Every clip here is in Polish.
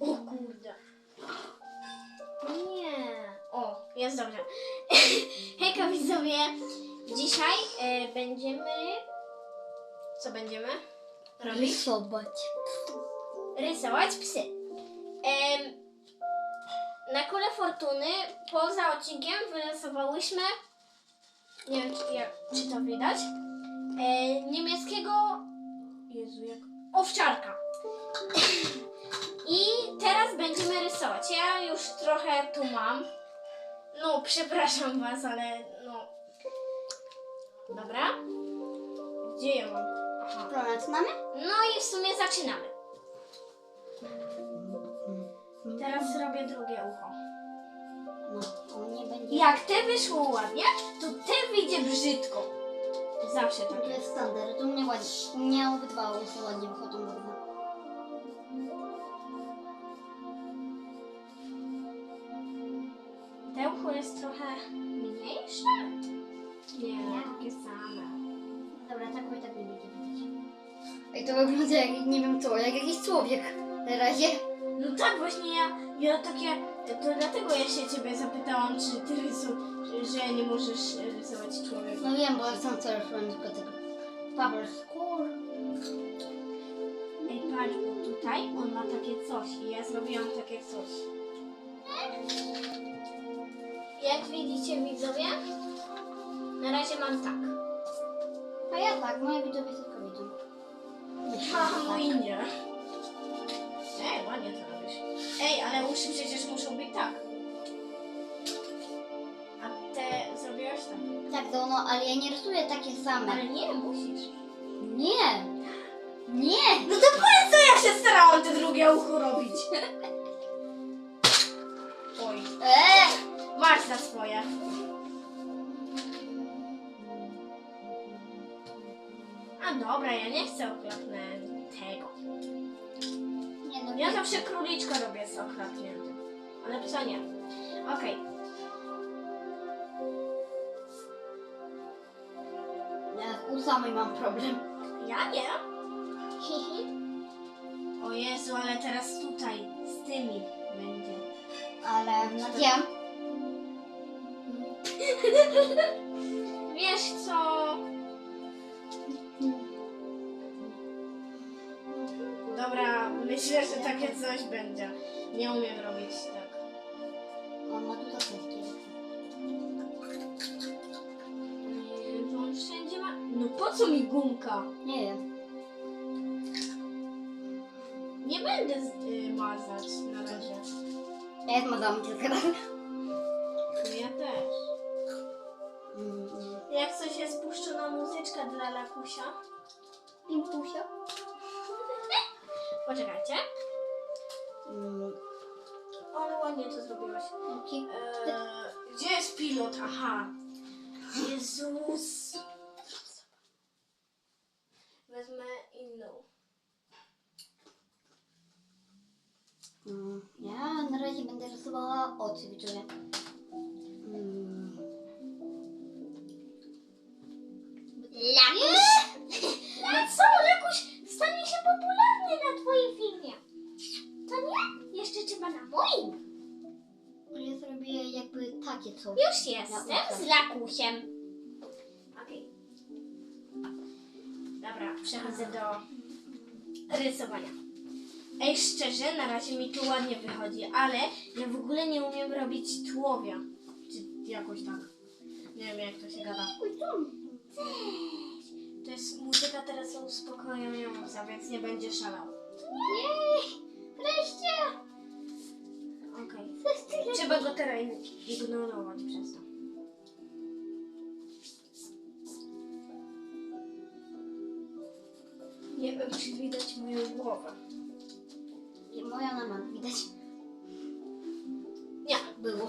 O kurde. Nie. O, jest dobrze. Hejka widzowie. Dzisiaj e, będziemy... Co będziemy robić? Rysować. rysować psy. Na kulę fortuny poza odcinkiem wyrysowałyśmy, nie wiem czy, jak, czy to widać, e, niemieckiego, Jezu jak, owczarka. I teraz będziemy rysować. Ja już trochę tu mam. No, przepraszam Was, ale no. Dobra. Gdzie ja mam? Aha. Promet mamy? No i w sumie zaczynamy. Teraz zrobię drugie ucho. No, to nie będzie. Jak te wyszło ładnie, to te wyjdzie brzydko. Zawsze tak To jest. standard. U mnie ładnie. U mnie obydwa łysy ładnie wychodzą to wygląda jak, nie wiem co, jak jakiś człowiek na razie. No tak, właśnie ja, ja takie, to dlatego ja się ciebie zapytałam, czy ty rysu, że nie możesz rysować człowieka. No wiem, bo ja sam co rysuję tylko tego. Paper score. Ej, patrz, bo tutaj on ma takie coś i ja zrobiłam takie coś. Jak widzicie widzowie, na razie mam tak. A ja tak, moje widzowie tylko widzą. A mój nie. Ej, ładnie to robisz. Ej, ale uszy przecież muszą być tak. A te zrobiłaś tak. Tak, to no, ale ja nie rysuję takie same. Ale nie, musisz. Nie! Nie! No to powiedz, co ja się starałam te drugie ucho robić. Oj, Eee! masz za swoje. A dobra, ja nie chcę okropne tego. Nie no, Ja zawsze króliczka robię z okropniętym, ale psa nie. Okej. Ja u samej mam problem. Ja nie. Hihi. O Jezu, ale teraz tutaj z tymi będzie. Ale wiem. Wiesz co? Myślę, że takie coś będzie. Nie umiem robić tak. On ma tu zakrywki. Nie, to on wszędzie ma... No po co mi gumka? Nie wiem. Nie będę z, y, mazać na razie. Ja kilka razy. No ja też. Mm, Jak coś jest puszczona muzyczka dla Lakusia? Pimpusio. Poczekajcie. Mm, Ale ładnie to zrobiłaś. Eee, gdzie jest pilot? Aha. Jezus. Wezmę inną. Mm, Ja na razie będę rysowała oczy, widzowie. Mm. Lakuś! Na twoim filmie. To nie? Jeszcze trzeba na moim. Ja zrobię jakby takie coś. Już jestem z Lakusiem. Okej. Dobra, przechodzę do rysowania. Ej, szczerze, na razie mi to ładnie wychodzi, ale ja w ogóle nie umiem robić tułowia. Czy jakoś tak. Nie wiem, jak to się gada. To jest muzyka teraz uspokajająca, więc nie będzie szalał. Jej! Wreszcie! Okej. Trzeba go teraz ignorować przez to. Nie wiem, czy widać moją głowę. I moja mama widać Nie. było.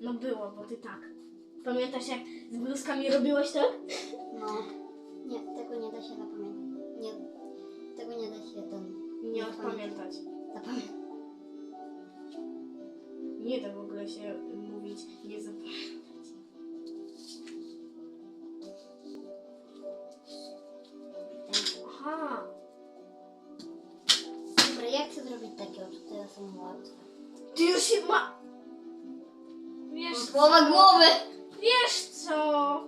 No było, bo ty tak. Pamiętasz jak z bluzkami robiłeś tak? No. Nie, tego nie da się zapamiętać. Nie, tego nie da się ten Nie odpamiętać. zapamiętać. Nie da w ogóle się mówić, nie zapamiętać. Aha. Dobra, ja ja chcę zrobić takie oczy, te są łatwe. Ty już się ma... Wiesz Połowa co? głowy! Wiesz co?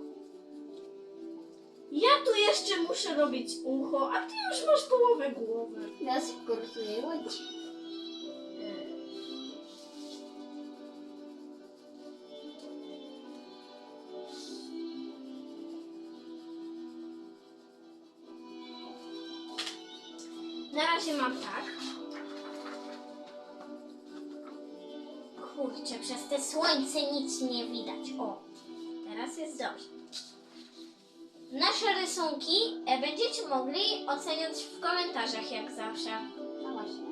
Ja tu jeszcze muszę robić ucho, a ty już masz połowę głowy. Ja rysuję łódź. Na razie mam tak. Kurczę, przez te słońce nic nie widać. O, teraz jest dobrze. Nasze rysunki e, będziecie mogli oceniać w komentarzach jak zawsze. No właśnie.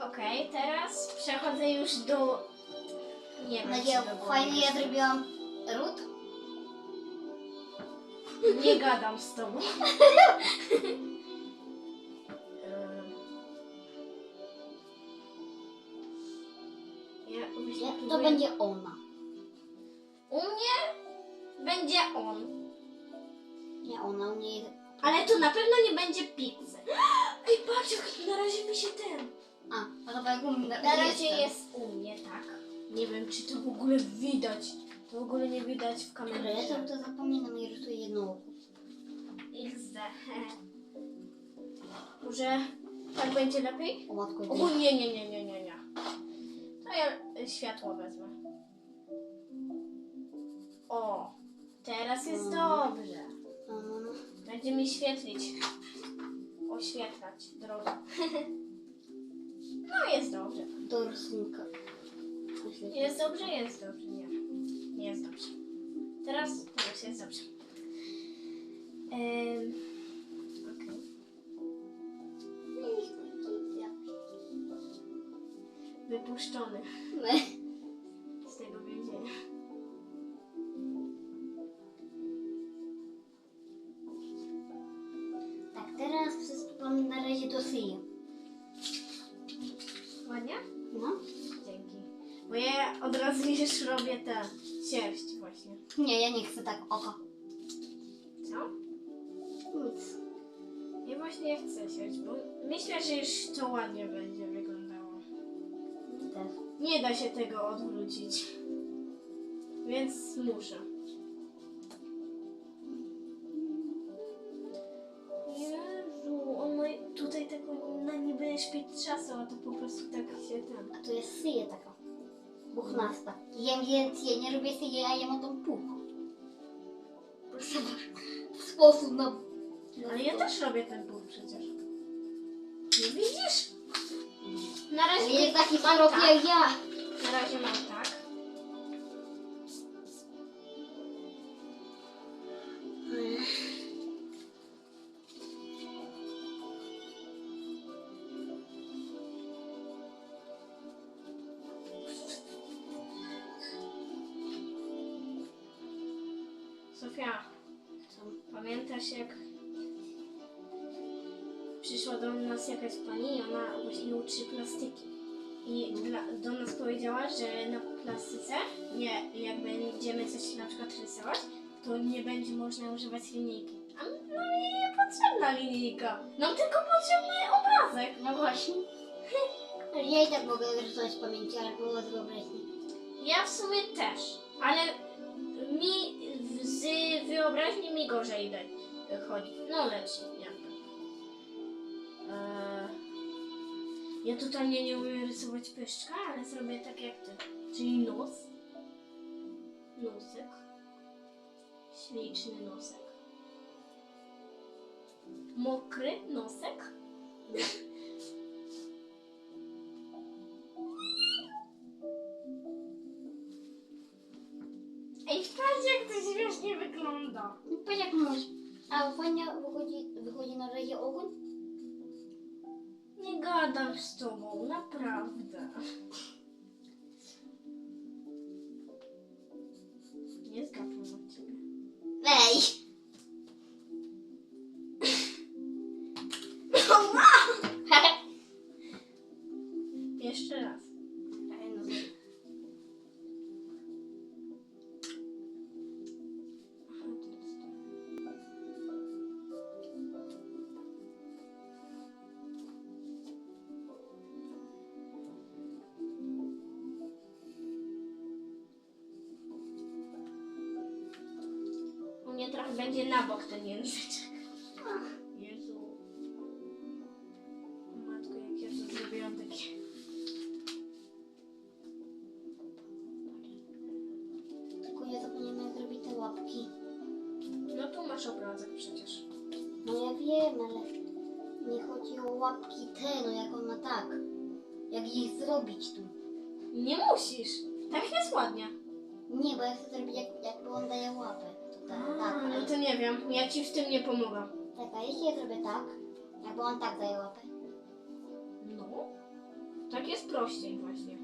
Okej, teraz przechodzę już do... Nie wiem, to było fajnie ja zrobiłam ród. Nie gadam z tobą. Nie ona, u mnie jest... Ale to na pewno nie będzie pizzy. Ej, patrz, jak na razie mi się ten. A, a chyba jak u mnie Na razie jest u mnie, tak. Nie wiem, czy to w ogóle widać. To w ogóle nie widać w Ale ja kamerze. to, to zapominam i rysuję jedno oko. XD. Może tak będzie lepiej? O matko, O nie, nie, nie, nie, nie, nie. To ja y, światło wezmę. O, teraz jest Mm. dobrze. No, no, no. Będzie mi świetlić. Oświetlać drogę. No jest dobrze. Do rysunka. Jest dobrze, jest dobrze. Nie. Nie jest dobrze. Teraz, teraz jest dobrze. Okej. Wypuszczony Nie da się tego odwrócić. Więc muszę. Jezu, on ma tutaj taką na niby szpiczasą, a to po prostu tak się tam. A to jest szyja taka. Buchnasta. Jem więcej, ja nie lubię szyję, a ja mam tą puch. Proszę w sposób na... Ale ja też robię ten ból przecież. Nie widzisz? Na razie jest taki wzrok tak. jak ja. Na razie mam powiedziała, że na plastyce, nie, jak będziemy coś na przykład rysować, to nie będzie można używać linijki. A jej nie potrzebna linijka. Nam tylko potrzebny obrazek. No właśnie. Ja i tak mogę rysować z pamięci, ale było z wyobraźni. Ja w sumie też, ale mi z wyobraźni mi gorzej idę, chodzi. No leci ja totalnie nie umiem rysować pyszczka, ale zrobię tak jak ty. Czyli nos. Nosek. Śliczny nosek. Mokry nosek. Ej, patrz jak to śmiesznie wygląda. No patrz jak możesz. A fajnie wychodzi, wychodzi na razie ogon? Nie gadam z będzie na bok ten języczek. Jezu. Matko, jak ja to zrobiłam takie. Tylko nie zapomniałem jak zrobić te łapki. No tu masz obrazek przecież. No ja wiem, ale nie chodzi o łapki te, no jak on ma tak. Jak ich zrobić tu. Nie musisz. Tak jest ładnie. Nie, bo ja chcę zrobić jak, jakby on daje łapę. To tak, tak. A, no ale- to nie wiem. Ja ci w tym nie pomogę. Tak, a jeśli ja zrobię tak, jakby on tak daje łapę. No. Tak jest prościej właśnie.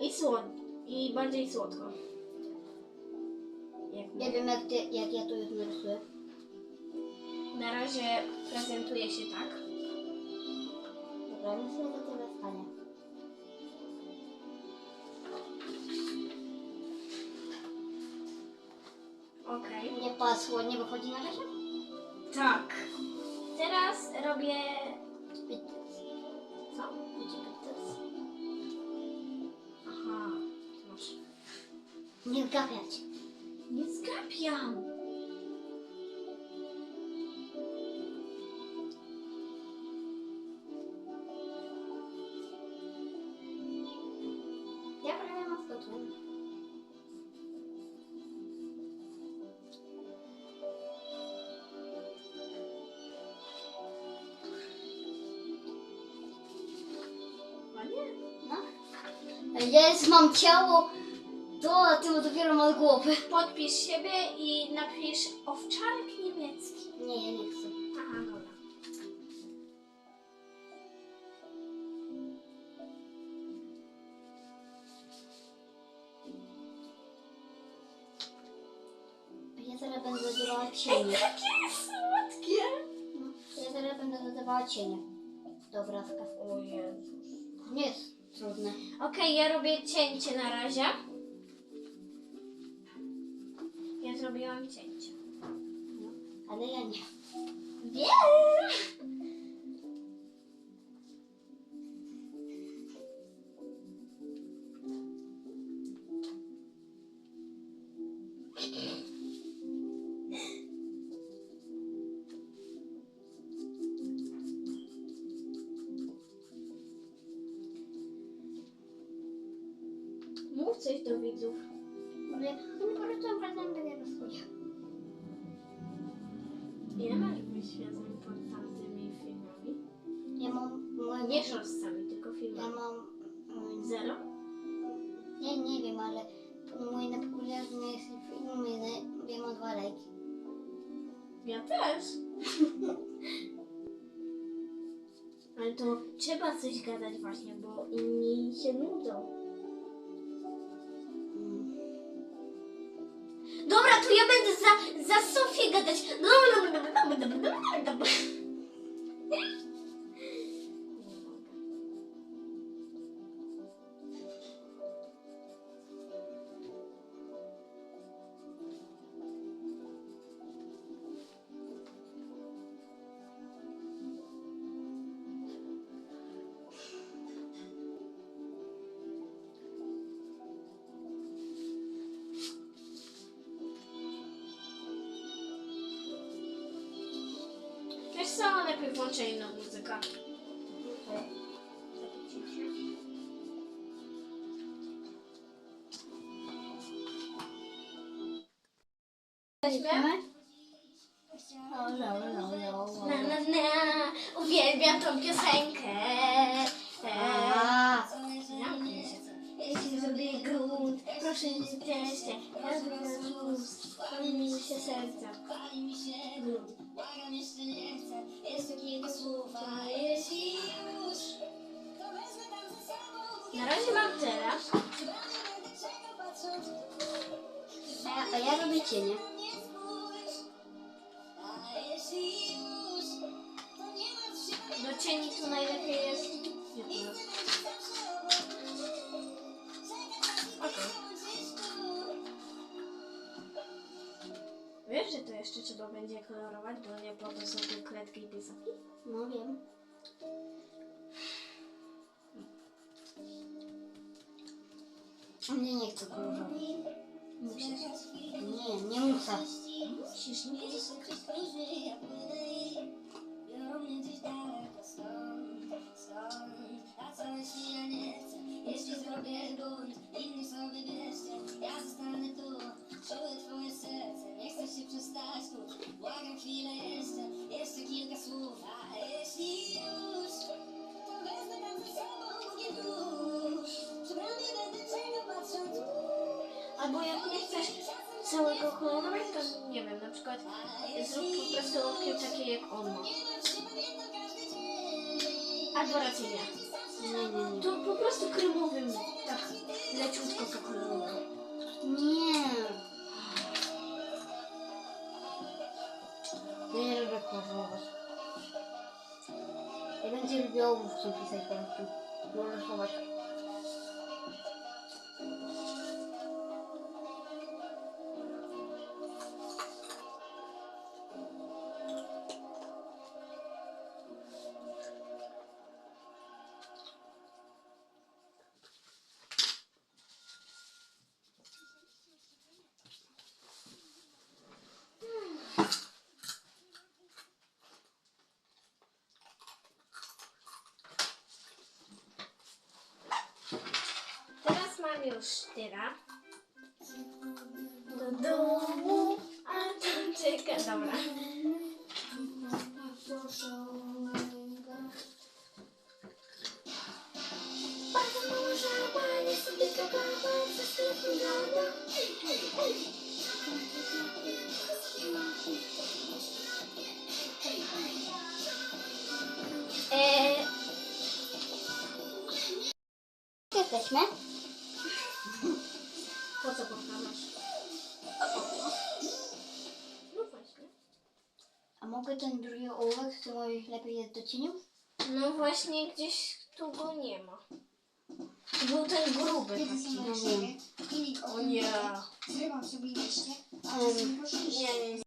I słod... I bardziej słodko. Jak Ja wiem jak, ty, jak ja to już narysuję. Na razie prezentuje się tak. Dobra, myślę, że tyle stanie. Nie wychodzi na razie? Tak. Teraz robię... Co? Będzie pizzas. Aha. Masz... Nie zgapiać. Nie zgapiam. No. Jest, mam ciało. To, a ty dopiero masz głowę. Podpisz siebie i napisz owczarek niemiecki. Nie, ja nie chcę. Aha, dobra. Ja zaraz będę dodawała cienie. Jakie słodkie! Ja zaraz będę dodawała cienie do obrazka. O Jezus. Nie jest trudne. Okej, ja robię cięcie na razie. Ja zrobiłam cięcie. No, ale ja nie. Wiem! Trzeba coś gadać właśnie, bo inni się nudzą. Dobra, to ja będę za, za Sofię gadać. O, no, no, no, Na, no. na, na, uwielbiam tą piosenkę. A, się. Jeśli zrobię grunt, proszę nie cieszcie. Ja zrobię luz, pali mi się serca. Grunt. Błagam jeszcze nie chcę, jeszcze kilka słów, a jeśli już, to wezmę tam ze sobą Na razie mam ja- a ja robię cienie. Do cieni tu najlepiej jest. Okej. Wiesz, że to jeszcze trzeba będzie kolorować, bo nie po to są tu kredki i pisaki? No wiem. Mnie nie chce kolorować. Musisz. Nie, nie muszę. Musisz, nie musisz się ktoś skróży, ja płynę i biorą mnie gdzieś daleko stąd, stąd. A co jeśli ja nie chcę? Jeśli zrobię bunt, inni sobie bierzcie, ja zostanę tu. Czuję twoje serce, nie chcę się przestać tu. Błagam chwilę jeszcze, jeszcze kilka słów. A jeśli już, to wezmę tam ze sobą bukiet róż. Przy bramie będę czekał patrząc. Albo jak nie chcesz całego kolorować, to nie wiem, na przykład zrób po prostu okiem takie jak on ma. Albo raczej nie. Nie, nie, nie. To po prostu kremowym, tak leciutko pokolorował. Nie. Ja nie lubię kolorować. Ja będzie lubił ołówkiem pisać po prostu. No rysować. Już tyra. Do domu, a czeka. Dobra. Bardzo mała żaba, nie. Gdzieś tu go nie ma. To Był ten gruby taki. o nie. Zrywam sobie liście, a Um, czasem poszliście. Nie, nie, nie.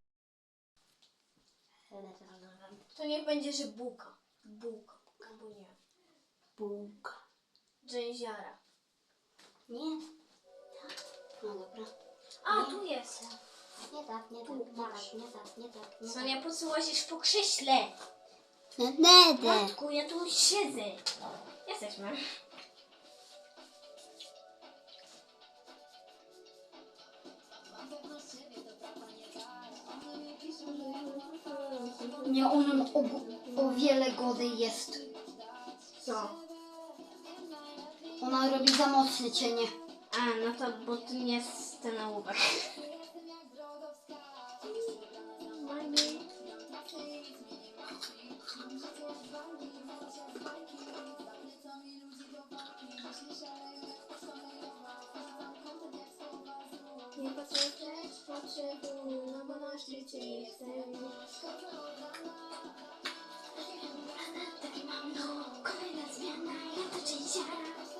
To niech będzie, że buka. Buka. Albo nie. Bułka. Dżęziara. Nie. No dobra. A, tu jest. Nie tak, nie tak, nie tak, nie tak, nie tak, nie tak. Sonia posyła się po krześle. Nie, nie, nie. Matku, ja tu siedzę. Jesteśmy. Nie, on o, o wiele gorzej jest. Co? Ona robi za mocne cienie. A, no to, bo tu nie jest ten ołówek. Nie patrzę wstecz, patrzę tu, no bo na szczycie jestem. Już. Taki mam no, kolejna zmiana, ja to.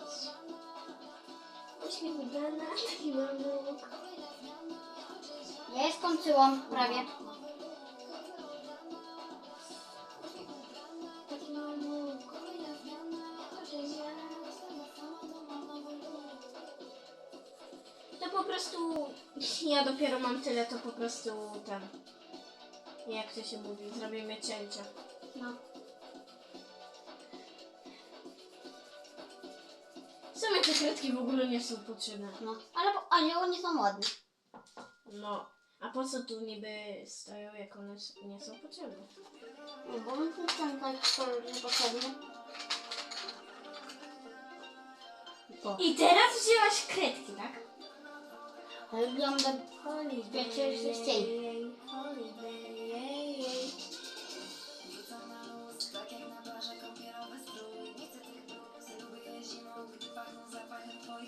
Udana. Ja je skończyłam prawie. Taki. To po prostu, ja dopiero mam tyle, to po prostu ten, jak to się mówi, zrobimy cięcie. No. Sumie te kredki w ogóle nie są potrzebne. No. Ale, ale one są ładne. No, a po co tu niby stoją, jak one s- nie są potrzebne? No, bo mi ten tak kolor niepotrzebny. I teraz wzięłaś kredki, tak? Ale wygląda wiecie, że cień.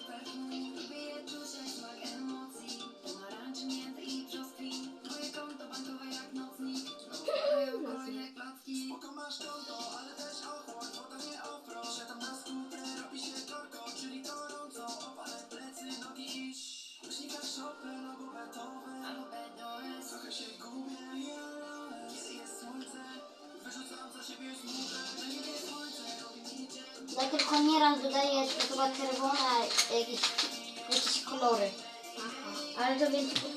Zapachem twoich perfum Lubię je Ja tylko nieraz dodaję chyba czerwone jakieś, jakieś kolory. Ale to więcej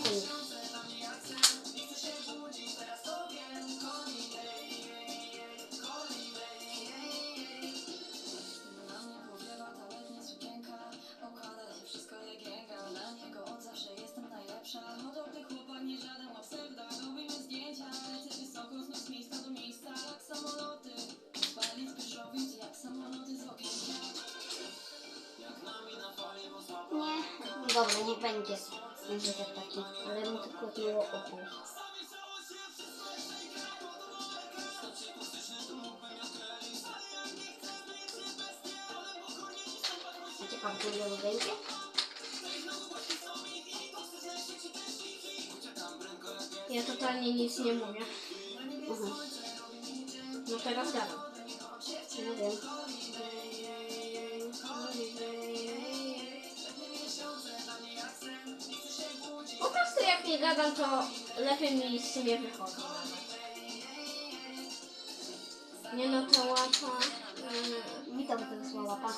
dobra, nie będzie. Tak taki, ale mu tylko było opóź. Ciekawe, czy ile będzie? Ja totalnie nic nie mówię. Mhm. No teraz gadam. Nie wiem. Nie gadam, to lepiej mi z siebie wychodzi. Nie no, to łapa. mm, Mi to by wysłała łapa.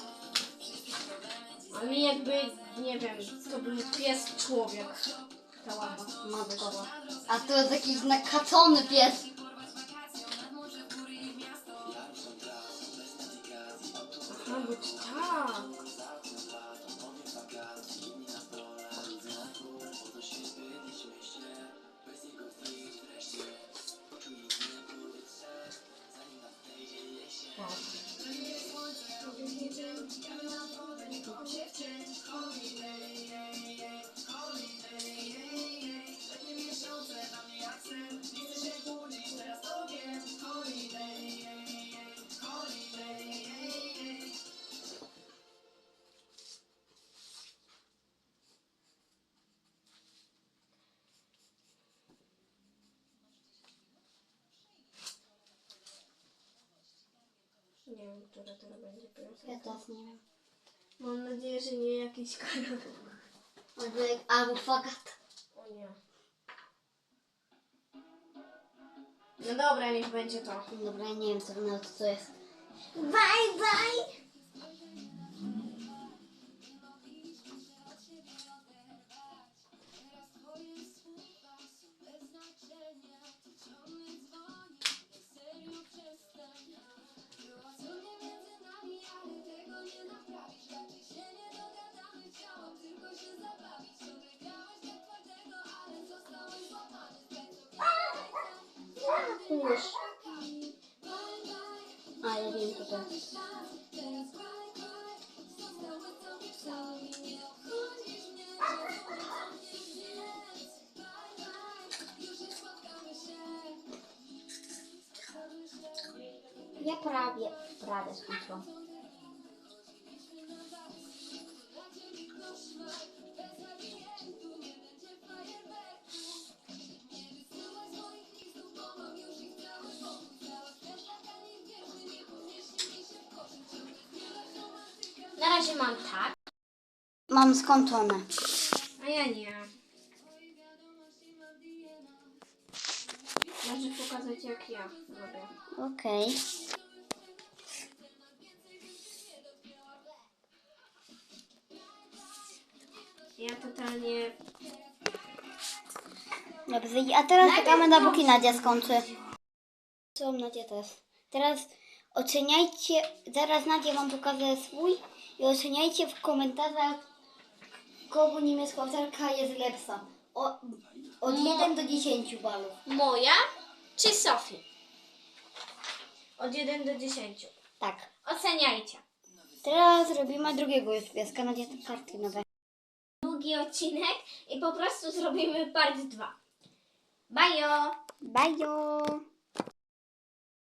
A mi jakby, nie wiem, to był pies człowiek. Ta łapa. Matko. A to jest jakiś nakacony pies. Aha, bo tak. Nie wiem, która to będzie piosenka. Ja też nie wiem. Mam nadzieję, że nie jakiś kanał. Albo, jak- albo fakat. O nie. No dobra, niech będzie to. Dobra, ja nie wiem co, no, co to jest. Bye, bye! Już. A, ja wiem co to jest. Ja prawie, Mam skończone. a ja nie. Możesz pokazać jak ja robię. Okej. Ja totalnie... Dobrze, a teraz czekamy na póki Nadia skończy. Co Nadia też. Teraz oceniajcie, zaraz Nadia wam pokaże swój i oceniajcie w komentarzach, kogo niemiecka autorka jest lepsza. O, od Mo- 1 do 10 balów. Moja czy Sofii? Od 1 do 10. Tak. Oceniajcie. Teraz robimy drugiego już pieska. Nadia te kartki nowe. Drugi odcinek i po prostu zrobimy part 2. Bajo! Bajo!